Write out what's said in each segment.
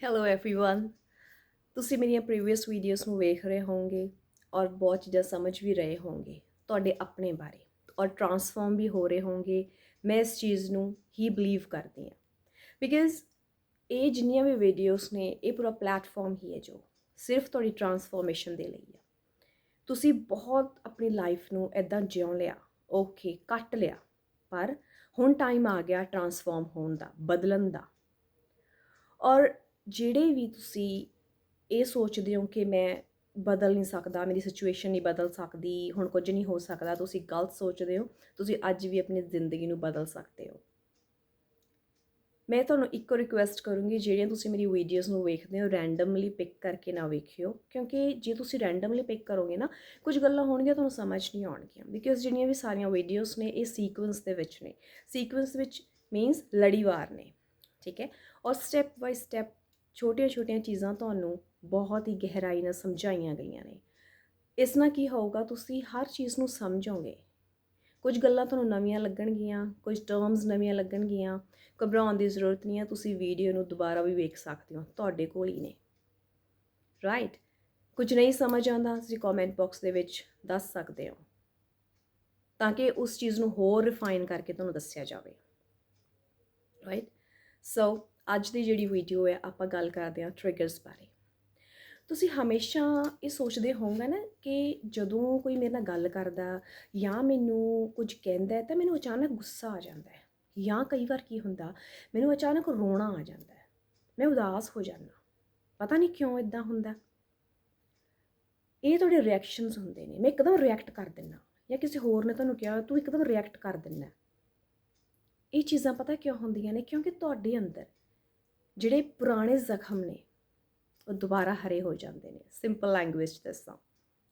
Hello everyone ਤੁਸੀਂ ਮੇਰੀਆਂ previous videos ਨੂੰ ਵੇਖ ਰਹੇ ਹੋਵੋਗੇ ਔਰ ਬਹੁਤ ਚੀਜ਼ਾਂ ਸਮਝ ਵੀ ਰਹੇ ਹੋਵੋਗੇ ਤੁਹਾਡੇ ਆਪਣੇ ਬਾਰੇ ਔਰ ਟਰਾਂਸਫਾਰਮ ਵੀ ਹੋ ਰਹੇ ਹੋਵੋਗੇ ਮੈਂ ਇਸ ਚੀਜ਼ ਨੂੰ ਹੀ ਬਲੀਵ ਕਰਦੀ ਹਾਂ ਬਿਕਾਜ਼ ਇਹ ਜਿੰਨੀਆਂ ਵੀ ਵੀਡੀਓਜ਼ ਨੇ ਇਹ ਪੂਰਾ ਪਲੇਟਫਾਰਮ ਹੀ ਹੈ ਜੋ ਸਿਰਫ ਤੁਹਾਡੀ ਟਰਾਂਸਫਾਰਮੇਸ਼ਨ ਦੇ ਲਈ ਹੈ ਤੁਸੀਂ ਬਹੁਤ ਆਪਣੀ ਲਾਈਫ ਨੂੰ ਐਦਾਂ ਜਿਉਂ ਲਿਆ ਓਕੇ ਕੱਟ ਲਿਆ ਪਰ ਹੁਣ ਟਾਈਮ ਆ ਗਿਆ ਟਰਾਂਸਫਾਰਮ ਹੋਣ ਦਾ ਬਦਲਣ ਦਾ ਔਰ ਜਿਹੜੇ ਵੀ ਤੁਸੀਂ ਇਹ ਸੋਚਦੇ ਹੋ ਕਿ ਮੈਂ ਬਦਲ ਨਹੀਂ ਸਕਦਾ, ਮੇਰੀ ਸਿਚੁਏਸ਼ਨ ਨਹੀਂ ਬਦਲ ਸਕਦੀ, ਹੁਣ ਕੁਝ ਨਹੀਂ ਹੋ ਸਕਦਾ, ਤੁਸੀਂ ਗਲਤ ਸੋਚਦੇ ਹੋ, ਤੁਸੀਂ ਅੱਜ ਵੀ ਆਪਣੀ ਜ਼ਿੰਦਗੀ ਨੂੰ ਬਦਲ ਸਕਦੇ ਹੋ। ਮੈਂ ਤੁਹਾਨੂੰ ਇੱਕੋ ਰਿਕੁਐਸਟ ਕਰੂੰਗੀ, ਜਿਹੜੀਆਂ ਤੁਸੀਂ ਮੇਰੀ ਵੀਡੀਓਜ਼ ਨੂੰ ਵੇਖਦੇ ਹੋ ਰੈਂਡਮਲੀ ਪਿਕ ਕਰਕੇ ਨਾ ਵੇਖਿਓ, ਕਿਉਂਕਿ ਜੇ ਤੁਸੀਂ ਰੈਂਡਮਲੀ ਪਿਕ ਕਰੋਗੇ ਨਾ, ਕੁਝ ਗੱਲਾਂ ਹੋਣਗੀਆਂ, ਤੁਹਾਨੂੰ ਸਮਝ ਨਹੀਂ ਆਉਣਗੀਆਂ ਬਿਕਾਜ਼ ਜਿਹੜੀਆਂ ਵੀ ਸਾਰੀਆਂ ਵੀਡੀਓਜ਼ ਨੇ, ਇਹ ਸੀਕੁਐਂਸ ਦੇ ਵਿੱਚ ਨੇ। ਸੀਕੁਐਂਸ ਵਿੱਚ ਮੀਨਸ ਲੜੀਵਾਰ ਨੇ, ਠੀਕ ਹੈ? ਔਰ ਸਟੈਪ ਬਾਈ ਸਟੈਪ ਛੋਟੀਆਂ-ਛੋਟੀਆਂ ਚੀਜ਼ਾਂ ਤੁਹਾਨੂੰ ਬਹੁਤ ਹੀ ਗਹਿਰਾਈ ਨਾਲ ਸਮਝਾਈਆਂ ਗਈਆਂ ਨੇ। ਇਸ ਨਾਲ ਕੀ ਹੋਊਗਾ, ਤੁਸੀਂ ਹਰ ਚੀਜ਼ ਨੂੰ ਸਮਝੋਗੇ। ਕੁਝ ਗੱਲਾਂ ਤੁਹਾਨੂੰ ਨਵੀਆਂ ਲੱਗਣਗੀਆਂ, ਕੁਝ ਟਰਮਸ ਨਵੀਆਂ ਲੱਗਣਗੀਆਂ। ਘਬਰਾਉਣ ਦੀ ਜ਼ਰੂਰਤ ਨਹੀਂ ਹੈ, ਤੁਸੀਂ ਵੀਡੀਓ ਨੂੰ ਦੁਬਾਰਾ ਵੀ ਵੇਖ ਸਕਦੇ ਹੋ, ਤੁਹਾਡੇ ਕੋਲ ਹੀ ਨੇ। ਰਾਈਟ ਕੁਝ ਨਹੀਂ ਸਮਝ ਆਉਂਦਾ, ਤੁਸੀਂ ਕਮੈਂਟ ਬਾਕਸ ਦੇ ਵਿੱਚ ਦੱਸ ਸਕਦੇ ਹੋ। ਤਾਂ ਕਿ ਉਸ ਚੀਜ਼ ਨੂੰ ਹੋਰ ਰਿਫਾਈਨ ਕਰਕੇ ਤੁਹਾਨੂੰ ਦੱਸਿਆ ਜਾਵੇ। ਰਾਈਟ ਸੋ ਅੱਜ ਦੀ ਜਿਹੜੀ ਵੀਡੀਓ ਹੈ, ਆਪਾਂ ਗੱਲ ਕਰਦੇ ਹਾਂ ਟ੍ਰਿਗਰਸ ਬਾਰੇ। ਤੁਸੀਂ ਹਮੇਸ਼ਾ ਇਹ ਸੋਚਦੇ ਹੋਵੋਗੇ ਨਾ ਕਿ ਜਦੋਂ ਕੋਈ ਮੇਰੇ ਨਾਲ ਗੱਲ ਕਰਦਾ ਜਾਂ ਮੈਨੂੰ ਕੁਝ ਕਹਿੰਦਾ ਤਾਂ ਮੈਨੂੰ ਅਚਾਨਕ ਗੁੱਸਾ ਆ ਜਾਂਦਾ ਹੈ। ਜਾਂ ਕਈ ਵਾਰ ਕੀ ਹੁੰਦਾ, ਮੈਨੂੰ ਅਚਾਨਕ ਰੋਣਾ ਆ ਜਾਂਦਾ ਹੈ। ਮੈਂ ਉਦਾਸ ਹੋ ਜਾਂਦਾ ਪਤਾ ਨਹੀਂ ਕਿਉਂ ਇਦਾਂ ਹੁੰਦਾ ਇਹ ਤੁਹਾਡੇ ਰਿਐਕਸ਼ਨਸ ਹੁੰਦੇ ਨੇ। ਮੈਂ ਇੱਕਦਮ ਰਿਐਕਟ ਕਰ ਦਿੰਦਾ ਜਾਂ ਕਿਸੇ ਹੋਰ ਨੇ ਤੁਹਾਨੂੰ ਕਿਹਾ, ਤੂੰ ਇੱਕਦਮ ਰਿਐਕਟ ਕਰ ਦਿੰਦਾ ਇਹ ਚੀਜ਼ਾਂ ਪਤਾ ਕਿਉਂ ਹੁੰਦੀਆਂ ਨੇ? ਕਿਉਂਕਿ ਤੁਹਾਡੇ ਅੰਦਰ ਜਿਹੜੇ ਪੁਰਾਣੇ ਜ਼ਖਮ ਨੇ, ਉਹ ਦੁਬਾਰਾ ਹਰੇ ਹੋ ਜਾਂਦੇ ਨੇ। ਸਿੰਪਲ ਲੈਂਗੁਏਜ 'ਚ ਦੱਸਾਂ।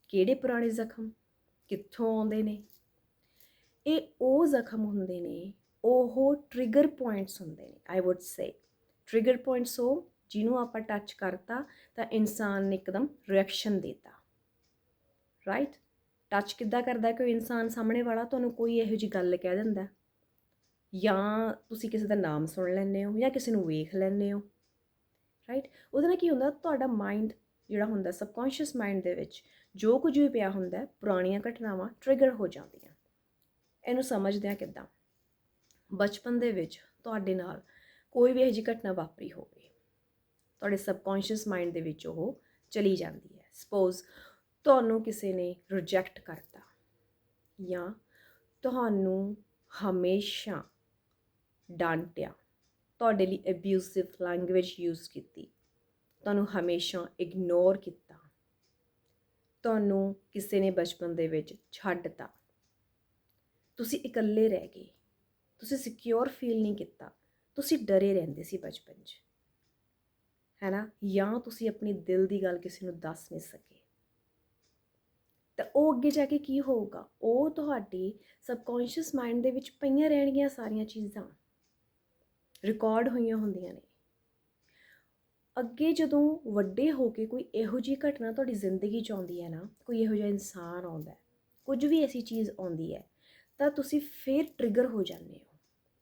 ਕਿਹੜੇ ਪੁਰਾਣੇ ਜ਼ਖਮ? ਕਿੱਥੋਂ ਆਉਂਦੇ ਨੇ? ਇਹ ਉਹ ਜ਼ਖਮ ਹੁੰਦੇ ਨੇ, ਉਹ ਟ੍ਰਿਗਰ ਪੁਆਇੰਟਸ ਹੁੰਦੇ ਨੇ I would say trigger points ਉਹ ਜਿਹਨੂੰ ਆਪਾਂ ਟੱਚ ਕਰਤਾ, ਤਾਂ ਇਨਸਾਨ ਨੇ ਇੱਕਦਮ ਰਿਐਕਸ਼ਨ ਦਿੱਤਾ। ਰਾਈਟ ਟੱਚ ਕਿੱਦਾਂ ਕਰਦਾ ਕੋਈ ਇਨਸਾਨ ਸਾਹਮਣੇ ਵਾਲਾ? ਤੁਹਾਨੂੰ ਕੋਈ ਇਹੋ ਜੀ ਗੱਲ ਕਹਿ ਦਿੰਦਾ ਜਾਂ ਤੁਸੀਂ ਕਿਸੇ ਦਾ ਨਾਮ ਸੁਣ ਲੈਂਦੇ ਹੋ ਜਾਂ ਕਿਸੇ ਨੂੰ ਵੇਖ ਲੈਂਦੇ ਹੋ ਰਾਈਟ ਉਹਦੇ ਨਾਲ ਕੀ ਹੁੰਦਾ, ਤੁਹਾਡਾ ਮਾਈਂਡ ਜਿਹੜਾ ਹੁੰਦਾ ਸਬਕੌਂਸ਼ੀਅਸ ਮਾਈਂਡ ਦੇ ਵਿੱਚ ਜੋ ਕੁਝ ਵੀ ਪਿਆ ਹੁੰਦਾ, ਪੁਰਾਣੀਆਂ ਘਟਨਾਵਾਂ ਟ੍ਰਿਗਰ ਹੋ ਜਾਂਦੀਆਂ। ਇਹਨੂੰ ਸਮਝਦੇ ਆ ਕਿੱਦਾਂ? ਬਚਪਨ ਦੇ ਵਿੱਚ ਤੁਹਾਡੇ ਨਾਲ ਕੋਈ ਵੀ ਇਹੋ ਜਿਹੀ ਘਟਨਾ ਵਾਪਰੀ ਹੋਵੇ, ਤੁਹਾਡੇ ਸਬਕੌਂਸ਼ੀਅਸ ਮਾਈਂਡ ਦੇ ਵਿੱਚ ਉਹ ਚਲੀ ਜਾਂਦੀ ਹੈ। ਸਪੋਜ਼ ਤੁਹਾਨੂੰ ਕਿਸੇ ਨੇ ਰਿਜੈਕਟ ਕਰਤਾ ਜਾਂ ਤੁਹਾਨੂੰ ਹਮੇਸ਼ਾ ਡਾਂਟਿਆ। ਤੁਹਾਡੇ ਲਈ ਅਬਿਊਸਿਵ ਲੈਂਗੁਏਜ ਯੂਜ਼ ਕੀਤੀ। ਤੁਹਾਨੂੰ ਹਮੇਸ਼ਾ ਇਗਨੋਰ ਕੀਤਾ। ਤੁਹਾਨੂੰ ਕਿਸੇ ਨੇ ਬਚਪਨ ਦੇ ਵਿੱਚ ਛੱਡਤਾ। ਤੁਸੀਂ ਇਕੱਲੇ ਰਹਿ ਗਏ। ਤੁਸੀਂ ਸਿਕਿਉਰ ਫੀਲ ਨਹੀਂ ਕੀਤਾ। ਤੁਸੀਂ ਡਰੇ ਰਹਿੰਦੇ ਸੀ ਬਚਪਨ 'ਚ। ਹੈ ਨਾ? ਜਾਂ ਤੁਸੀਂ ਆਪਣੀ ਦਿਲ ਦੀ ਗੱਲ ਕਿਸੇ ਨੂੰ ਦੱਸ ਨਹੀਂ ਸਕੇ। ਤਾਂ ਉਹ ਅੱਗੇ ਜਾ ਕੇ ਕੀ ਹੋਊਗਾ? ਉਹ ਤੁਹਾਡੀ ਸਬਕੌਂਸ਼ੀਅਸ ਮਾਈਂਡ ਦੇ ਵਿੱਚ ਪਈਆਂ ਰਹਿਣਗੀਆਂ ਸਾਰੀਆਂ ਚੀਜ਼ਾਂ। ਰਿਕਾਰਡ ਹੋਈਆਂ ਹੁੰਦੀਆਂ ਨੇ। ਅੱਗੇ ਜਦੋਂ ਵੱਡੇ ਹੋ ਕੇ ਕੋਈ ਇਹੋ ਜਿਹੀ ਘਟਨਾ ਤੁਹਾਡੀ ਜ਼ਿੰਦਗੀ 'ਚ ਆਉਂਦੀ ਹੈ ਨਾ, ਕੋਈ ਇਹੋ ਜਿਹਾ ਇਨਸਾਨ ਆਉਂਦਾ ਕੁਝ ਵੀ ਐਸੀ ਚੀਜ਼ ਆਉਂਦੀ ਹੈ, ਤਾਂ ਤੁਸੀਂ ਫੇਰ ਟ੍ਰਿਗਰ ਹੋ ਜਾਂਦੇ ਹੋ।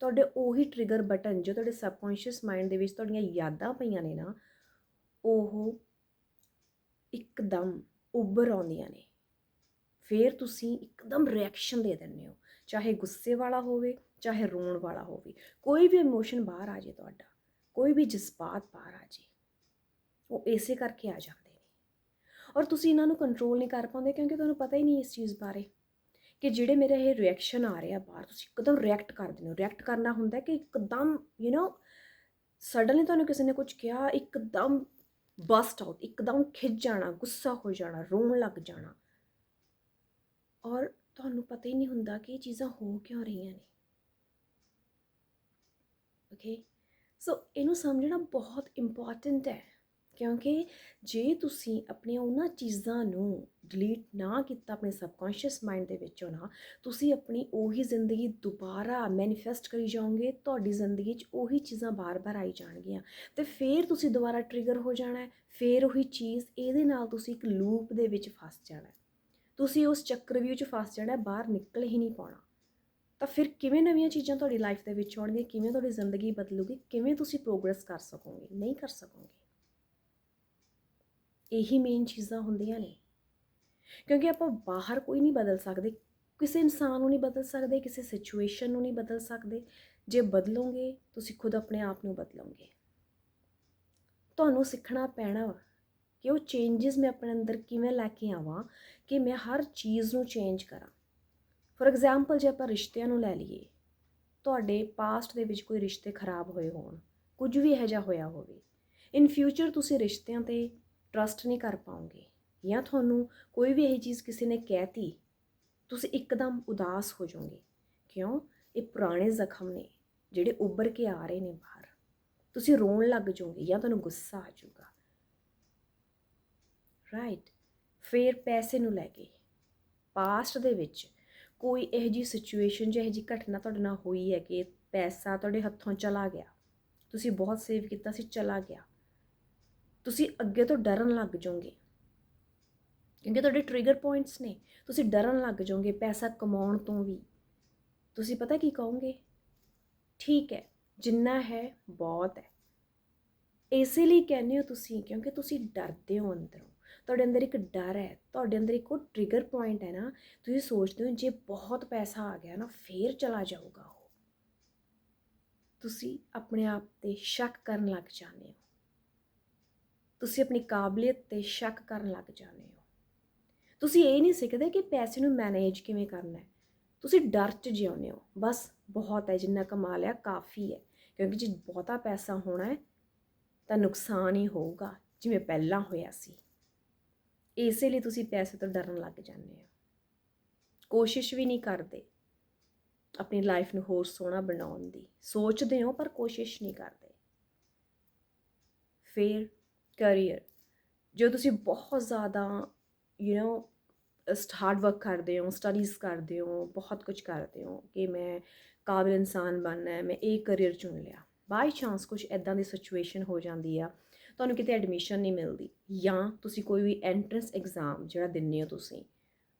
ਤੁਹਾਡੇ ਉਹੀ ਟ੍ਰਿਗਰ ਬਟਨ ਜੋ ਤੁਹਾਡੇ ਸਬਕੌਂਸ਼ੀਅਸ ਮਾਈਂਡ ਦੇ ਵਿੱਚ ਤੁਹਾਡੀਆਂ ਯਾਦਾਂ ਪਈਆਂ ਨੇ ਨਾ, ਉਹ ਇੱਕਦਮ ਉੱਭਰ ਆਉਂਦੀਆਂ ਨੇ। ਫੇਰ ਤੁਸੀਂ ਇੱਕਦਮ ਰਿਐਕਸ਼ਨ ਦੇ ਦਿੰਦੇ ਹੋ। ਚਾਹੇ ਗੁੱਸੇ ਵਾਲਾ ਹੋਵੇ, ਚਾਹੇ ਰੋਣ ਵਾਲਾ ਹੋਵੇ, ਕੋਈ ਵੀ ਇਮੋਸ਼ਨ ਬਾਹਰ ਆ ਜੇ ਤੁਹਾਡਾ, ਕੋਈ ਵੀ ਜਜ਼ਬਾਤ ਬਾਹਰ ਆ ਜੇ, ਉਹ ਇਸੇ ਕਰਕੇ ਆ ਜਾਂਦੇ ਨੇ। ਔਰ ਤੁਸੀਂ ਇਹਨਾਂ ਨੂੰ ਕੰਟਰੋਲ ਨਹੀਂ ਕਰ ਪਾਉਂਦੇ ਕਿਉਂਕਿ ਤੁਹਾਨੂੰ ਪਤਾ ਹੀ ਨਹੀਂ ਇਸ ਚੀਜ਼ ਬਾਰੇ ਕਿ ਜਿਹੜੇ ਮੇਰੇ ਇਹ ਰਿਐਕਸ਼ਨ ਆ ਰਿਹਾ ਬਾਹਰ, ਤੁਸੀਂ ਇੱਕਦਮ ਰਿਐਕਟ ਕਰ ਦਿੰਦੇ ਹੋ। ਰਿਐਕਟ ਕਰਨਾ ਹੁੰਦਾ ਕਿ ਇੱਕਦਮ ਯੂ نو ਸਡਨਲੀ ਤੁਹਾਨੂੰ ਕਿਸੇ ਨੇ ਕੁਝ ਕਿਹਾ, ਇੱਕਦਮ ਬਸਟ ਆਊਟ ਇੱਕਦਮ ਖਿੱਚ ਜਾਣਾ, ਗੁੱਸਾ ਹੋ ਜਾਣਾ, ਰੋਣ ਲੱਗ ਜਾਣਾ। ਔਰ ਤੁਹਾਨੂੰ ਪਤਾ ਹੀ ਨਹੀਂ ਹੁੰਦਾ ਕਿ ਇਹ ਚੀਜ਼ਾਂ ਹੋ ਕਿਉਂ ਰਹੀਆਂ ਨੇ। ਓਕੇ ਸੋ ਇਹਨੂੰ ਸਮਝਣਾ ਬਹੁਤ ਇੰਪੋਰਟੈਂਟ ਹੈ, ਕਿਉਂਕਿ ਜੇ ਤੁਸੀਂ ਆਪਣੀਆਂ ਉਹਨਾਂ ਚੀਜ਼ਾਂ ਨੂੰ ਡਿਲੀਟ ਨਾ ਕੀਤਾ ਆਪਣੇ ਸਬਕੌਂਸ਼ੀਅਸ ਮਾਈਂਡ ਦੇ ਵਿੱਚੋਂ ਨਾ, ਤੁਸੀਂ ਆਪਣੀ ਉਹੀ ਜ਼ਿੰਦਗੀ ਦੁਬਾਰਾ ਮੈਨੀਫੈਸਟ ਕਰੀ ਜਾਓਗੇ, ਤੁਹਾਡੀ ਜ਼ਿੰਦਗੀ 'ਚ ਉਹੀ ਚੀਜ਼ਾਂ ਬਾਰ-ਬਾਰ ਆਈ ਜਾਣਗੀਆਂ। ਤੇ ਫਿਰ ਤੁਸੀਂ ਦੁਬਾਰਾ ਟ੍ਰਿਗਰ ਹੋ ਜਾਣਾ ਫਿਰ ਉਹੀ ਚੀਜ਼ ਇਹਦੇ ਨਾਲ ਤੁਸੀਂ ਇੱਕ ਲੂਪ ਦੇ ਵਿੱਚ ਫਸ ਜਾਣਾ ਤੁਸੀਂ ਉਸ ਚੱਕਰਵਿਊਹ 'ਚ ਫਸ ਜਾਣਾ ਬਾਹਰ ਨਿਕਲ ਹੀ ਨਹੀਂ ਪਾਉਣਾ। ਤਾਂ ਫਿਰ ਕਿਵੇਂ ਨਵੀਆਂ ਚੀਜ਼ਾਂ ਤੁਹਾਡੀ ਲਾਈਫ ਦੇ ਵਿੱਚ ਆਉਣਗੀਆਂ, ਕਿਵੇਂ ਤੁਹਾਡੀ ਜ਼ਿੰਦਗੀ ਬਦਲੂਗੀ, ਕਿਵੇਂ ਤੁਸੀਂ ਪ੍ਰੋਗਰੈਸ ਕਰ ਸਕੋਗੇ, ਨਹੀਂ ਕਰ ਸਕੋਗੇ? ਇਹੀ ਮੇਨ ਚੀਜ਼ਾਂ ਹੁੰਦੀਆਂ ਨੇ। ਕਿਉਂਕਿ ਆਪਾਂ ਬਾਹਰ ਕੋਈ ਨਹੀਂ ਬਦਲ ਸਕਦੇ, ਕਿਸੇ ਇਨਸਾਨ ਨੂੰ ਨਹੀਂ ਬਦਲ ਸਕਦੇ, ਕਿਸੇ ਸਿਚੁਏਸ਼ਨ ਨੂੰ ਨਹੀਂ ਬਦਲ ਸਕਦੇ। ਜੇ ਬਦਲੋਗੇ, ਤੁਸੀਂ ਖੁਦ ਆਪਣੇ ਆਪ ਨੂੰ ਬਦਲੋਗੇ। ਤੁਹਾਨੂੰ ਸਿੱਖਣਾ ਪੈਣਾ ਕਿ ਉਹ ਚੇਂਜਸ ਮੈਂ ਆਪਣੇ ਅੰਦਰ ਕਿਵੇਂ ਲੈ ਕੇ ਆਵਾਂ ਕਿ ਮੈਂ ਹਰ ਚੀਜ਼ ਨੂੰ ਚੇਂਜ ਕਰਾਂ। ਫੋਰ ਐਗਜ਼ਾਮਪਲ ਜੇ ਆਪਾਂ ਰਿਸ਼ਤਿਆਂ ਨੂੰ ਲੈ ਲਈਏ, ਤੁਹਾਡੇ ਪਾਸਟ ਦੇ ਵਿੱਚ ਕੋਈ ਰਿਸ਼ਤੇ ਖਰਾਬ ਹੋਏ ਹੋਣ, ਕੁਝ ਵੀ ਇਹੋ ਜਿਹਾ ਹੋਇਆ ਹੋਵੇ ਇਨ ਫਿਊਚਰ ਤੁਸੀਂ ਰਿਸ਼ਤਿਆਂ ਤੇ ਟਰਸਟ ਨਹੀਂ ਕਰ ਪਾਓਗੇ ਜਾਂ ਤੁਹਾਨੂੰ ਕੋਈ ਵੀ ਇਹੀ ਚੀਜ਼ ਕਿਸੇ ਨੇ ਕਹਿਤੀ, ਤੁਸੀਂ ਇੱਕਦਮ ਉਦਾਸ ਹੋ ਜਾਓਗੇ। ਕਿਉਂ? ਇਹ ਪੁਰਾਣੇ ਜ਼ਖਮ ਨੇ, ਜਿਹੜੇ ਉੱਭਰ ਕੇ ਆ ਰਹੇ ਨੇ ਬਾਹਰ। ਤੁਸੀਂ ਰੋਣ ਲੱਗ ਜਾਓਗੇ ਜਾਂ ਤੁਹਾਨੂੰ ਗੁੱਸਾ ਆ ਜਾਊਗਾ। ਰਾਈਟ ਫਿਰ ਪੈਸੇ ਨੂੰ ਲੈ ਕੇ। ਪਾਸਟ ਦੇ ਵਿੱਚ ਕੋਈ ਇਹੋ ਜਿਹੀ ਸਿਚੁਏਸ਼ਨ ਜਾਂ ਇਹੋ ਜਿਹੀ ਘਟਨਾ ਤੁਹਾਡੇ ਨਾਲ ਹੋਈ ਹੈ ਕਿ ਪੈਸਾ ਤੁਹਾਡੇ ਹੱਥੋਂ ਚਲਾ ਗਿਆ। ਤੁਸੀਂ ਬਹੁਤ ਸੇਵ ਕੀਤਾ ਸੀ, ਚਲਾ ਗਿਆ। ਤੁਸੀਂ ਅੱਗੇ ਤੋਂ ਡਰਨ ਲੱਗ ਜਾਓਗੇ। ਕਿਉਂਕਿ ਤੁਹਾਡੇ ਟ੍ਰਿਗਰ ਪੁਆਇੰਟਸ ਨੇ। ਤੁਸੀਂ ਡਰਨ ਲੱਗ ਜਾਓਗੇ ਪੈਸਾ ਕਮਾਉਣ ਤੋਂ ਵੀ। ਤੁਸੀਂ ਪਤਾ ਕੀ ਕਹੋਗੇ? ਠੀਕ ਹੈ, ਜਿੰਨਾ ਹੈ ਬਹੁਤ ਹੈ। ਇਸੇ ਲਈ ਕਹਿੰਦੇ ਹੋ ਤੁਸੀਂ, ਕਿਉਂਕਿ ਤੁਸੀਂ ਡਰਦੇ ਹੋ ਅੰਦਰੋਂ। ਤੁਹਾਡੇ ਅੰਦਰ ਇੱਕ ਡਰ ਹੈ, ਤੁਹਾਡੇ ਅੰਦਰ ਇੱਕ ਉਹ ਟ੍ਰਿਗਰ ਪੁਆਇੰਟ ਹੈ ਨਾ, ਤੁਸੀਂ ਸੋਚਦੇ ਹੋ ਜੇ ਬਹੁਤ ਪੈਸਾ ਆ ਗਿਆ ਨਾ, ਫੇਰ ਚਲਾ ਜਾਊਗਾ ਉਹ। ਤੁਸੀਂ ਆਪਣੇ ਆਪ ਤੇ ਸ਼ੱਕ ਕਰਨ ਲੱਗ ਜਾਂਦੇ ਹੋ। ਤੁਸੀਂ ਆਪਣੀ ਕਾਬਲੀਅਤ ਤੇ ਸ਼ੱਕ ਕਰਨ ਲੱਗ ਜਾਂਦੇ ਹੋ। ਤੁਸੀਂ ਇਹ ਨਹੀਂ ਸਿੱਖਦੇ ਕਿ ਪੈਸੇ ਨੂੰ ਮੈਨੇਜ ਕਿਵੇਂ ਕਰਨਾ ਹੈ। ਤੁਸੀਂ ਡਰ 'ਚ ਜਿਉਂਦੇ ਹੋ। ਬਸ ਬਹੁਤ ਹੈ, ਜਿੰਨਾ ਕਮਾ ਲਿਆ ਕਾਫੀ ਹੈ। ਕਿਉਂਕਿ ਜੇ ਬਹੁਤਾ ਪੈਸਾ ਹੋਣਾ ਹੈ, ਤਾਂ ਨੁਕਸਾਨ ਹੀ ਹੋਊਗਾ, ਜਿਵੇਂ ਪਹਿਲਾਂ ਹੋਇਆ ਸੀ। ਇਸੇ ਲਈ ਤੁਸੀਂ ਪੈਸੇ ਤੋਂ ਡਰਨ ਲੱਗ ਜਾਂਦੇ ਹੋ। ਕੋਸ਼ਿਸ਼ ਵੀ ਨਹੀਂ ਕਰਦੇ ਆਪਣੀ ਲਾਈਫ ਨੂੰ ਹੋਰ ਸੋਹਣਾ ਬਣਾਉਣ ਦੀ। ਸੋਚਦੇ ਹੋ ਪਰ ਕੋਸ਼ਿਸ਼ ਨਹੀਂ ਕਰਦੇ। ਫਿਰ ਕੈਰੀਅਰ ਜੋ ਤੁਸੀਂ ਬਹੁਤ ਜ਼ਿਆਦਾ ਯੂ نو ਹਾਰਡ ਵਰਕ ਕਰਦੇ ਹੋ ਸਟੱਡੀਜ਼ ਕਰਦੇ ਹੋ, ਬਹੁਤ ਕੁਝ ਕਰਦੇ ਹੋ ਕਿ ਮੈਂ ਕਾਬਿਲ ਇਨਸਾਨ ਬਣਨਾ ਹੈ, ਮੈਂ ਇਹ ਕੈਰੀਅਰ ਚੁਣ ਲਿਆ। ਬਾਈ ਚਾਂਸ ਕੁਝ ਐਦਾਂ ਦੀ ਸਿਚੁਏਸ਼ਨ ਹੋ ਜਾਂਦੀ ਆ ਤੁਹਾਨੂੰ ਕਿਤੇ ਐਡਮਿਸ਼ਨ ਨਹੀਂ ਮਿਲਦੀ ਜਾਂ ਤੁਸੀਂ ਕੋਈ ਵੀ ਐਂਟਰੈਂਸ ਐਗਜ਼ਾਮ ਜਿਹੜਾ ਦਿੰਦੇ ਹੋ ਤੁਸੀਂ,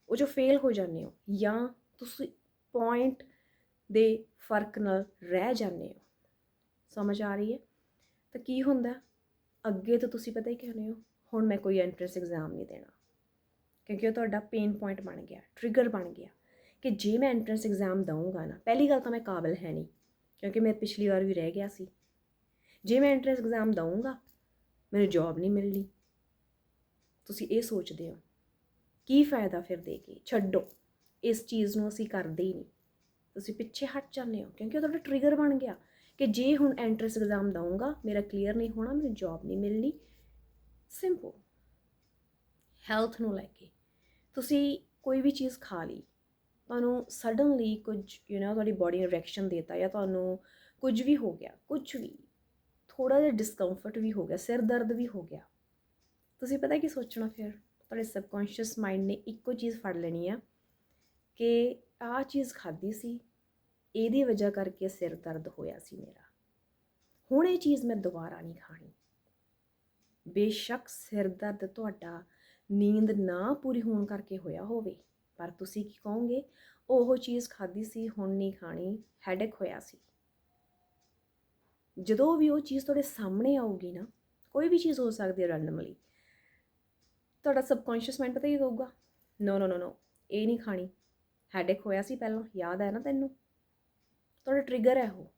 ਉਹ ਜੋ ਫੇਲ ਹੋ ਜਾਂਦੇ ਹੋ ਜਾਂ ਤੁਸੀਂ ਪੁਆਇੰਟ ਦੇ ਫ਼ਰਕ ਨਾਲ ਰਹਿ ਜਾਂਦੇ ਹੋ। ਸਮਝ ਆ ਰਹੀ ਹੈ? ਤਾਂ ਕੀ ਹੁੰਦਾ? ਅੱਗੇ ਤੋਂ ਤੁਸੀਂ ਪਤਾ ਹੀ ਕਹਿੰਦੇ ਹੋ? ਹੁਣ ਮੈਂ ਕੋਈ ਐਂਟਰੈਂਸ ਐਗਜ਼ਾਮ ਨਹੀਂ ਦੇਣਾ। ਕਿਉਂਕਿ ਉਹ ਤੁਹਾਡਾ ਪੇਨ ਪੁਆਇੰਟ ਬਣ ਗਿਆ ਟ੍ਰਿਗਰ ਬਣ ਗਿਆ ਕਿ ਜੇ ਮੈਂ ਐਂਟਰੈਂਸ ਐਗਜ਼ਾਮ ਦਊਂਗਾ ਨਾ, ਪਹਿਲੀ ਗੱਲ ਤਾਂ ਮੈਂ ਕਾਬਿਲ ਹੈ ਨਹੀਂ, ਕਿਉਂਕਿ ਮੈਂ ਪਿਛਲੀ ਵਾਰ ਵੀ ਰਹਿ ਗਿਆ ਸੀ। ਜੇ ਮੈਂ ਐਂਟਰੈਂਸ ਐਗਜ਼ਾਮ ਦਊਂਗਾ ਮੈਨੂੰ ਜੌਬ ਨਹੀਂ ਮਿਲਣੀ। ਤੁਸੀਂ ਇਹ ਸੋਚਦੇ ਹੋ, ਕੀ ਫਾਇਦਾ ਫਿਰ ਦੇ ਕੇ? ਛੱਡੋ, ਇਸ ਚੀਜ਼ ਨੂੰ ਅਸੀਂ ਕਰਦੇ ਹੀ ਨਹੀਂ। ਤੁਸੀਂ ਪਿੱਛੇ ਹਟ ਜਾਂਦੇ ਹੋ, ਕਿਉਂਕਿ ਉਹ ਤੁਹਾਡਾ ਟ੍ਰਿਗਰ ਬਣ ਗਿਆ ਕਿ ਜੇ ਹੁਣ ਐਂਟਰੈਂਸ ਐਗਜ਼ਾਮ ਦਊਂਗਾ, ਮੇਰਾ ਕਲੀਅਰ ਨਹੀਂ ਹੋਣਾ, ਮੈਨੂੰ ਜੌਬ ਨਹੀਂ ਮਿਲਣੀ। ਸਿੰਪਲ ਹੈਲਥ ਨੂੰ ਲੈ ਕੇ। ਤੁਸੀਂ ਕੋਈ ਵੀ ਚੀਜ਼ ਖਾ ਲਈ, ਤੁਹਾਨੂੰ ਸਡਨਲੀ ਕੁਝ ਯੂ نو ਤੁਹਾਡੀ ਬਾਡੀ ਨੇ ਰਿਐਕਸ਼ਨ ਦਿੱਤਾ ਜਾਂ ਤੁਹਾਨੂੰ ਕੁਝ ਵੀ ਹੋ ਗਿਆ, ਕੁਝ ਵੀ ਥੋੜਾ ਜਿਹਾ ਡਿਸਕੰਫਰਟ ਵੀ ਹੋ ਗਿਆ, ਸਿਰ ਦਰਦ ਵੀ ਹੋ ਗਿਆ। ਤੁਸੀਂ ਪਤਾ ਕੀ ਸੋਚਣਾ ਫਿਰ? ਤੁਹਾਡੇ ਸਬਕੌਂਸ਼ੀਅਸ ਮਾਈਂਡ ਨੇ ਇੱਕੋ ਚੀਜ਼ ਫੜ ਲੈਣੀ ਆ ਕਿ ਆਹ ਚੀਜ਼ ਖਾਧੀ ਸੀ, ਇਹਦੀ ਵਜ੍ਹਾ ਕਰਕੇ ਸਿਰ ਦਰਦ ਹੋਇਆ ਸੀ ਮੇਰਾ। ਹੁਣ ਇਹ ਚੀਜ਼ ਮੈਂ ਦੁਬਾਰਾ ਨਹੀਂ ਖਾਣੀ। ਬੇਸ਼ੱਕ ਸਿਰ ਦਰਦ ਤੁਹਾਡਾ ਨੀਂਦ ਨਾ ਪੂਰੀ ਹੋਣ ਕਰਕੇ ਹੋਇਆ ਹੋਵੇ, ਪਰ ਤੁਸੀਂ ਕੀ ਕਹੋਗੇ? ਉਹ ਚੀਜ਼ ਖਾਧੀ ਸੀ, ਹੁਣ ਨਹੀਂ ਖਾਣੀ ਹੈਡੇਕ ਹੋਇਆ ਸੀ। ਜਦੋਂ ਵੀ ਉਹ ਚੀਜ਼ ਤੁਹਾਡੇ ਸਾਹਮਣੇ ਆਊਗੀ ਨਾ, ਕੋਈ ਵੀ ਚੀਜ਼ ਹੋ ਸਕਦੀ ਹੈ ਰੈਂਡਮਲੀ ਤੁਹਾਡਾ ਸਬਕੌਂਸ਼ੀਅਸ ਮਾਈਂਡ ਪਤਾ ਹੀ ਕਹੂਗਾ? ਨੋ ਨੋ ਨੋ ਨੋ ਇਹ ਨਹੀਂ ਖਾਣੀ। ਹੈਡੇਕ ਹੋਇਆ ਸੀ ਪਹਿਲਾਂ, ਯਾਦ ਹੈ ਨਾ ਤੈਨੂੰ? ਤੁਹਾਡਾ ਟ੍ਰਿਗਰ ਹੈ ਉਹ।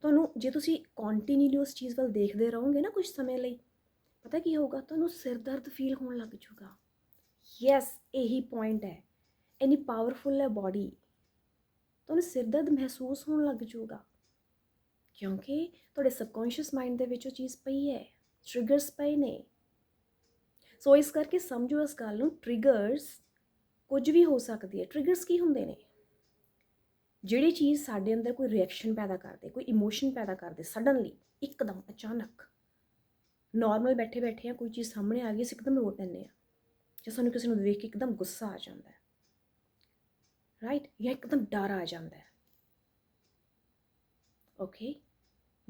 ਤੁਹਾਨੂੰ, ਜੇ ਤੁਸੀਂ ਕੰਟੀਨਿਊ ਉਸ ਚੀਜ਼ ਵੱਲ ਦੇਖਦੇ ਰਹੋਗੇ ਨਾ ਕੁਝ ਸਮੇਂ ਲਈ, ਪਤਾ ਕੀ ਹੋਊਗਾ? ਤੁਹਾਨੂੰ ਸਿਰ ਦਰਦ ਫੀਲ ਹੋਣ ਲੱਗ ਜਾਊਗਾ। ਯੈਸ ਇਹੀ ਪੁਆਇੰਟ ਹੈ। ਇੰਨੀ ਪਾਵਰਫੁਲ ਹੈ ਬਾਡੀ ਤੁਹਾਨੂੰ ਸਿਰ ਦਰਦ ਮਹਿਸੂਸ ਹੋਣ ਲੱਗ ਜਾਊਗਾ। ਕਿਉਂਕਿ ਤੁਹਾਡੇ ਸਬਕੌਂਸ਼ੀਅਸ ਮਾਈਂਡ ਦੇ ਵਿੱਚ ਉਹ ਚੀਜ਼ ਪਈ ਹੈ ਟ੍ਰਿਗਰਸ ਪਏ ਨੇ। ਸੋ ਇਸ ਕਰਕੇ ਸਮਝੋ ਇਸ ਗੱਲ ਨੂੰ ਟ੍ਰਿਗਰਸ ਕੁਝ ਵੀ ਹੋ ਸਕਦੀ ਹੈ। ਟ੍ਰਿਗਰਸ ਕੀ ਹੁੰਦੇ ਨੇ? ਜਿਹੜੀ ਚੀਜ਼ ਸਾਡੇ ਅੰਦਰ ਕੋਈ ਰਿਐਕਸ਼ਨ ਪੈਦਾ ਕਰਦੇ, ਕੋਈ ਇਮੋਸ਼ਨ ਪੈਦਾ ਕਰਦੇ ਸਡਨਲੀ ਇੱਕਦਮ, ਅਚਾਨਕ। ਨਾਰਮਲ ਬੈਠੇ ਬੈਠੇ ਆ, ਕੋਈ ਚੀਜ਼ ਸਾਹਮਣੇ ਆ ਗਈ, ਅਸੀਂ ਇੱਕਦਮ ਰੋ ਪੈਂਦੇ ਆ। ਜਾਂ ਸਾਨੂੰ ਕਿਸੇ ਨੂੰ ਦੇਖ ਕੇ ਇੱਕਦਮ ਗੁੱਸਾ ਆ ਜਾਂਦਾ ਹੈ। ਰਾਈਟ ਜਾਂ ਇੱਕਦਮ ਡਰ ਆ ਜਾਂਦਾ ਹੈ। ਓਕੇ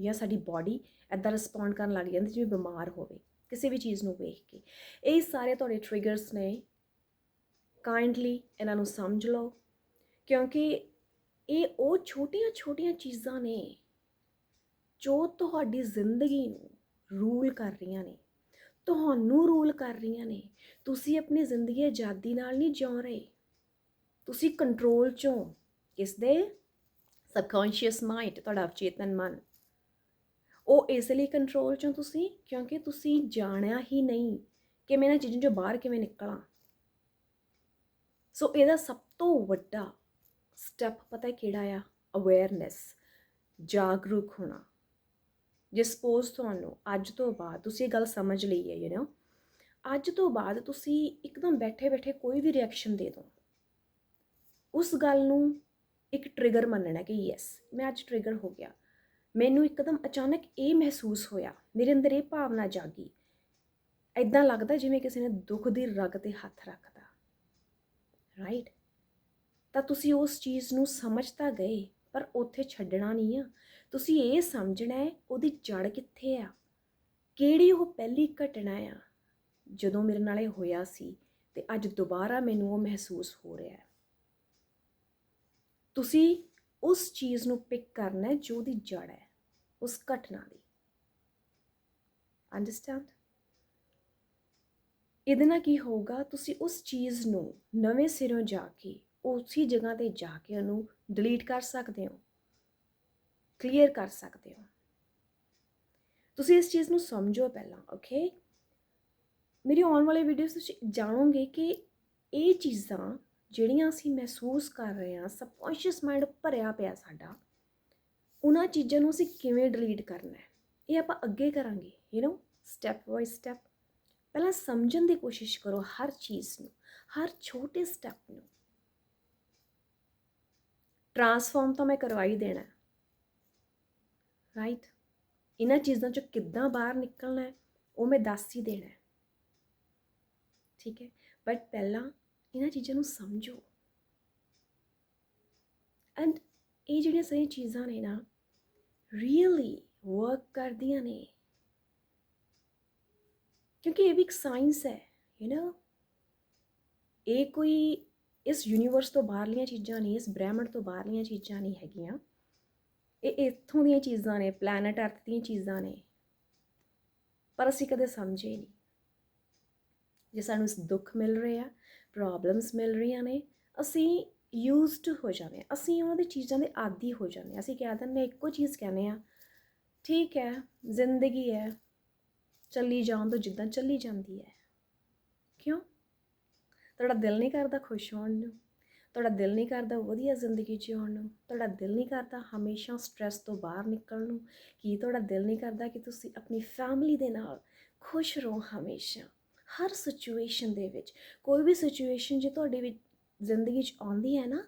ਜਾਂ ਸਾਡੀ ਬਾਡੀ ਐਦਾਂ ਰਿਸਪੌਂਡ ਕਰਨ ਲੱਗ ਜਾਂਦੀ ਜਿਵੇਂ ਬਿਮਾਰ ਹੋਵੇ, ਕਿਸੇ ਵੀ ਚੀਜ਼ ਨੂੰ ਵੇਖ ਕੇ। ਇਹ ਸਾਰੇ ਤੁਹਾਡੇ ਟ੍ਰਿਗਰਸ ਨੇ। ਕਾਈਂਡਲੀ ਇਹਨਾਂ ਨੂੰ ਸਮਝ ਲਓ, ਕਿਉਂਕਿ ਇਹ ਉਹ ਛੋਟੀਆਂ-ਛੋਟੀਆਂ ਚੀਜ਼ਾਂ ਨੇ ਜੋ ਤੁਹਾਡੀ ਜ਼ਿੰਦਗੀ ਨੂੰ ਰੂਲ ਕਰ ਰਹੀਆਂ ਨੇ। ਤੁਹਾਨੂੰ ਰੂਲ ਕਰ ਰਹੀਆਂ ਨੇ। ਤੁਸੀਂ ਆਪਣੀ ਜ਼ਿੰਦਗੀ ਆਜ਼ਾਦੀ ਨਾਲ ਨਹੀਂ ਜਿਉ ਰਹੇ। ਤੁਸੀਂ ਕੰਟਰੋਲ ਚੋਂ ਕਿਸ ਦੇ ਸਬਕੌਂਸ਼ੀਅਸ ਮਾਈਂਡ ਤੁਹਾਡਾ ਅਵਚੇਤਨ ਮਨ। ਉਹ ਇਸ ਲਈ ਕੰਟਰੋਲ ਚੋਂ ਤੁਸੀਂ, ਕਿਉਂਕਿ ਤੁਸੀਂ ਜਾਣਿਆ ਹੀ ਨਹੀਂ ਕਿ ਮੈਂ ਇਹਨਾਂ ਚੀਜ਼ਾਂ ਚੋਂ ਬਾਹਰ ਕਿਵੇਂ ਨਿਕਲਾਂ। ਸੋ ਇਹਦਾ ਸਭ ਤੋਂ ਵੱਡਾ ਸਟੈਪ ਪਤਾ ਕਿਹੜਾ ਆ? ਅਵੇਅਰਨੈਸ ਜਾਗਰੂਕ ਹੋਣਾ। ਜੇ ਸਪੋਜ਼ ਤੁਹਾਨੂੰ ਅੱਜ ਤੋਂ ਬਾਅਦ ਤੁਸੀਂ ਇਹ ਗੱਲ ਸਮਝ ਲਈ ਹੈ ਯੂ نو ਅੱਜ ਤੋਂ ਬਾਅਦ ਤੁਸੀਂ ਇੱਕਦਮ ਬੈਠੇ ਬੈਠੇ ਕੋਈ ਵੀ ਰਿਐਕਸ਼ਨ ਦੇ ਦਿਓ। ਉਸ ਗੱਲ ਨੂੰ ਇੱਕ ਟ੍ਰਿਗਰ ਮੰਨਣਾ ਕਿ ਯੈਸ ਮੈਂ ਅੱਜ ਟ੍ਰਿਗਰ ਹੋ ਗਿਆ। ਮੈਨੂੰ ਇੱਕਦਮ ਅਚਾਨਕ ਇਹ ਮਹਿਸੂਸ ਹੋਇਆ, ਮੇਰੇ ਅੰਦਰ ਇਹ ਭਾਵਨਾ ਜਾਗੀ। ਐਦਾਂ ਲੱਗਦਾ ਜਿਵੇਂ ਕਿਸੇ ਨੇ ਦੁੱਖ ਦੀ ਰਗ ਤੇ ਹੱਥ ਰੱਖਦਾ। ਰਾਈਟ ਤਾਂ ਤੁਸੀਂ ਉਸ ਚੀਜ਼ ਨੂੰ ਸਮਝ ਤਾਂ ਗਏ, ਪਰ ਉੱਥੇ ਛੱਡਣਾ ਨਹੀਂ ਆ। ਤੁਸੀਂ ਇਹ ਸਮਝਣਾ ਹੈ, ਉਹਦੀ ਜੜ ਕਿੱਥੇ ਆ? ਕਿਹੜੀ ਉਹ ਪਹਿਲੀ ਘਟਨਾ ਆ? ਜਦੋਂ ਮੇਰੇ ਨਾਲ ਇਹ ਹੋਇਆ ਸੀ, ਤੇ ਅੱਜ ਦੁਬਾਰਾ ਮੈਨੂੰ ਉਹ ਮਹਿਸੂਸ ਹੋ ਰਿਹਾ ਹੈ। ਤੁਸੀਂ ਉਸ ਚੀਜ਼ ਨੂੰ ਪਿਕ ਕਰਨਾ ਜੋ ਦੀ ਜੜ ਹੈ। ਉਸ ਘਟਨਾ ਦੀ ਅੰਡਰਸਟੈਂਡ ਇਹਦੇ ਨਾਲ ਕੀ ਹੋਊਗਾ ਤੁਸੀਂ ਉਸ ਚੀਜ਼ ਨੂੰ ਨਵੇਂ ਸਿਰੋਂ ਜਾ ਕੇ ਉਸੇ ਜਗ੍ਹਾ ਤੇ ਜਾ ਕੇ ਉਹਨੂੰ ਡਿਲੀਟ ਕਰ ਸਕਦੇ ਹੋ ਕਲੀਅਰ ਕਰ ਸਕਦੇ ਹੋ ਤੁਸੀਂ ਇਸ ਚੀਜ਼ ਨੂੰ ਸਮਝੋ ਪਹਿਲਾਂ ਓਕੇ ਮੇਰੀ ਆਉਣ ਵਾਲੇ ਵੀਡੀਓਜ਼ ਵਿੱਚ ਜਾਣੋਗੇ ਕਿ ਇਹ ਚੀਜ਼ਾਂ ਜਿਹੜੀਆਂ ਅਸੀਂ ਮਹਿਸੂਸ ਕਰ ਰਹੇ ਹਾਂ ਸਬਕੌਂਸ਼ੀਅਸ ਮਾਈਂਡ ਭਰਿਆ ਪਿਆ ਸਾਡਾ ਉਹਨਾਂ ਚੀਜ਼ਾਂ ਨੂੰ ਅਸੀਂ ਕਿਵੇਂ ਡਿਲੀਟ ਕਰਨਾ ਹੈ? ਇਹ ਆਪਾਂ ਅੱਗੇ ਕਰਾਂਗੇ you know step by step ਪਹਿਲਾਂ ਸਮਝਣ ਦੀ ਕੋਸ਼ਿਸ਼ ਕਰੋ ਹਰ ਚੀਜ਼ ਨੂੰ, ਹਰ ਛੋਟੇ ਸਟੈਪ ਨੂੰ। ਟਰਾਂਸਫਾਰਮ ਤਾਂ ਮੈਂ ਕਰਵਾਈ ਦੇਣਾ ਰਾਈਟ ਇਹਨਾਂ ਚੀਜ਼ਾਂ ਚੋਂ ਕਿੱਦਾਂ ਬਾਹਰ ਨਿਕਲਣਾ ਹੈ, ਉਹ ਮੈਂ ਦੱਸ ਹੀ ਦੇਣਾ ਠੀਕ ਹੈ? ਬਟ ਪਹਿਲਾਂ ਇਹਨਾਂ ਚੀਜ਼ਾਂ ਨੂੰ ਸਮਝੋ। ਐਂਡ ਇਹ ਜਿਹੜੀਆਂ ਸਾਰੀਆਂ ਚੀਜ਼ਾਂ ਨੇ ਨਾ ਰੀਅਲੀ ਵਰਕ ਕਰਦੀਆਂ ਨੇ। ਕਿਉਂਕਿ ਇਹ ਵੀ ਇੱਕ ਸਾਇੰਸ ਹੈ ਯੂ نو ਇਹ ਕੋਈ ਇਸ ਯੂਨੀਵਰਸ ਤੋਂ ਬਾਹਰਲੀਆਂ ਚੀਜ਼ਾਂ ਨਹੀਂ, ਇਸ ਬ੍ਰਹਿਮੰਡ ਤੋਂ ਬਾਹਰਲੀਆਂ ਚੀਜ਼ਾਂ ਨਹੀਂ ਹੈਗੀਆਂ। ਇਹ ਇੱਥੋਂ ਦੀਆਂ ਚੀਜ਼ਾਂ ਨੇ ਪਲੈਨਟ ਅਰਥ ਦੀਆਂ ਚੀਜ਼ਾਂ ਨੇ। ਪਰ ਅਸੀਂ ਕਦੇ ਸਮਝੇ ਨਹੀਂ। ਜੇ ਸਾਨੂੰ ਇਸ ਦੁੱਖ ਮਿਲ ਰਿਹਾ ਪ੍ਰੋਬਲਮਸ ਮਿਲ ਰਹੀਆਂ ਨੇ, ਅਸੀਂ ਯੂਜ਼ਡ ਹੋ ਜਾਂਦੇ ਹਾਂ ਅਸੀਂ ਉਹਨਾਂ ਦੀ ਚੀਜ਼ਾਂ ਦੇ ਆਦੀ ਹੋ ਜਾਂਦੇ ਹਾਂ ਅਸੀਂ ਕਹਿ ਦਿੰਦੇ ਹਾਂ ਇੱਕੋ ਚੀਜ਼ ਕਹਿੰਦੇ ਆ, ਠੀਕ ਹੈ, ਜ਼ਿੰਦਗੀ ਹੈ, ਚੱਲੀ ਜਾਣ ਤੋਂ ਜਿੱਦਾਂ ਚੱਲੀ ਜਾਂਦੀ ਹੈ। ਕਿਉਂ? ਤੁਹਾਡਾ ਦਿਲ ਨਹੀਂ ਕਰਦਾ ਖੁਸ਼ ਹੋਣ ਨੂੰ। ਤੁਹਾਡਾ ਦਿਲ ਨਹੀਂ ਕਰਦਾ ਵਧੀਆ ਜ਼ਿੰਦਗੀ ਜਿਉਣ ਨੂੰ। ਤੁਹਾਡਾ ਦਿਲ ਨਹੀਂ ਕਰਦਾ ਹਮੇਸ਼ਾ ਸਟ੍ਰੈਸ ਤੋਂ ਬਾਹਰ ਨਿਕਲਣ ਨੂੰ। ਕੀ ਤੁਹਾਡਾ ਦਿਲ ਨਹੀਂ ਕਰਦਾ ਕਿ ਤੁਸੀਂ ਆਪਣੀ ਫੈਮਿਲੀ ਦੇ ਨਾਲ ਖੁਸ਼ ਰਹੋ ਹਮੇਸ਼ਾ? ਹਰ ਸਿਚੁਏਸ਼ਨ ਦੇ ਵਿੱਚ। ਕੋਈ ਵੀ ਸਿਚੁਏਸ਼ਨ ਜੇ ਤੁਹਾਡੇ ਵਿੱਚ ਜ਼ਿੰਦਗੀ 'ਚ ਆਉਂਦੀ ਹੈ ਨਾ,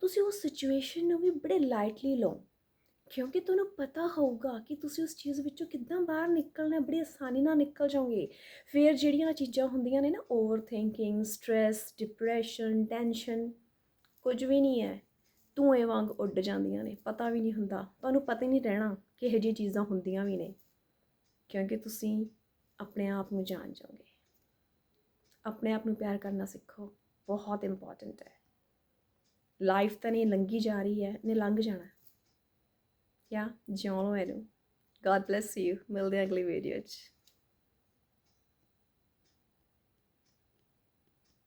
ਤੁਸੀਂ ਉਸ ਸਿਚੁਏਸ਼ਨ ਨੂੰ ਵੀ ਬੜੇ ਲਾਈਟਲੀ ਲਓ। ਕਿਉਂਕਿ ਤੁਹਾਨੂੰ ਪਤਾ ਹੋਊਗਾ ਕਿ ਤੁਸੀਂ ਉਸ ਚੀਜ਼ ਵਿੱਚੋਂ ਕਿੱਦਾਂ ਬਾਹਰ ਨਿਕਲਣਾ ਬੜੀ ਆਸਾਨੀ ਨਾਲ ਨਿਕਲ ਜਾਓਗੇ। ਫਿਰ ਜਿਹੜੀਆਂ ਚੀਜ਼ਾਂ ਹੁੰਦੀਆਂ ਨੇ ਨਾ overthinking stress depression tension ਕੁਝ ਵੀ ਨਹੀਂ ਹੈ, ਧੂਏ ਵਾਂਗ ਉੱਡ ਜਾਂਦੀਆਂ ਨੇ, ਪਤਾ ਵੀ ਨਹੀਂ ਹੁੰਦਾ, ਤੁਹਾਨੂੰ ਪਤਾ ਹੀ ਨਹੀਂ ਰਹਿਣਾ ਕਿ ਇਹੋ ਜਿਹੀਆਂ ਚੀਜ਼ਾਂ ਹੁੰਦੀਆਂ ਵੀ ਨੇ, ਕਿਉਂਕਿ ਤੁਸੀਂ ਆਪਣੇ ਆਪ ਨੂੰ ਜਾਣ ਜਾਓਗੇ। ਆਪਣੇ ਆਪ ਨੂੰ ਪਿਆਰ ਕਰਨਾ ਸਿੱਖੋ। ਬਹੁਤ ਇੰਪੋਰਟੈਂਟ ਹੈ। ਲਾਈਫ ਤਾਂ ਨਹੀਂ ਲੰਗੀ ਜਾ ਰਹੀ ਹੈ ਨੇ ਲੰਘ ਜਾਣਾ। ਯਾ ਜਿਉਂ ਲਓ ਇਹਨੂੰ ਗॉड ਬlesਸ ਯੂ ਮਿਲਦੇ ਅਗਲੀ ਵੀਡੀਓ 'ਚ।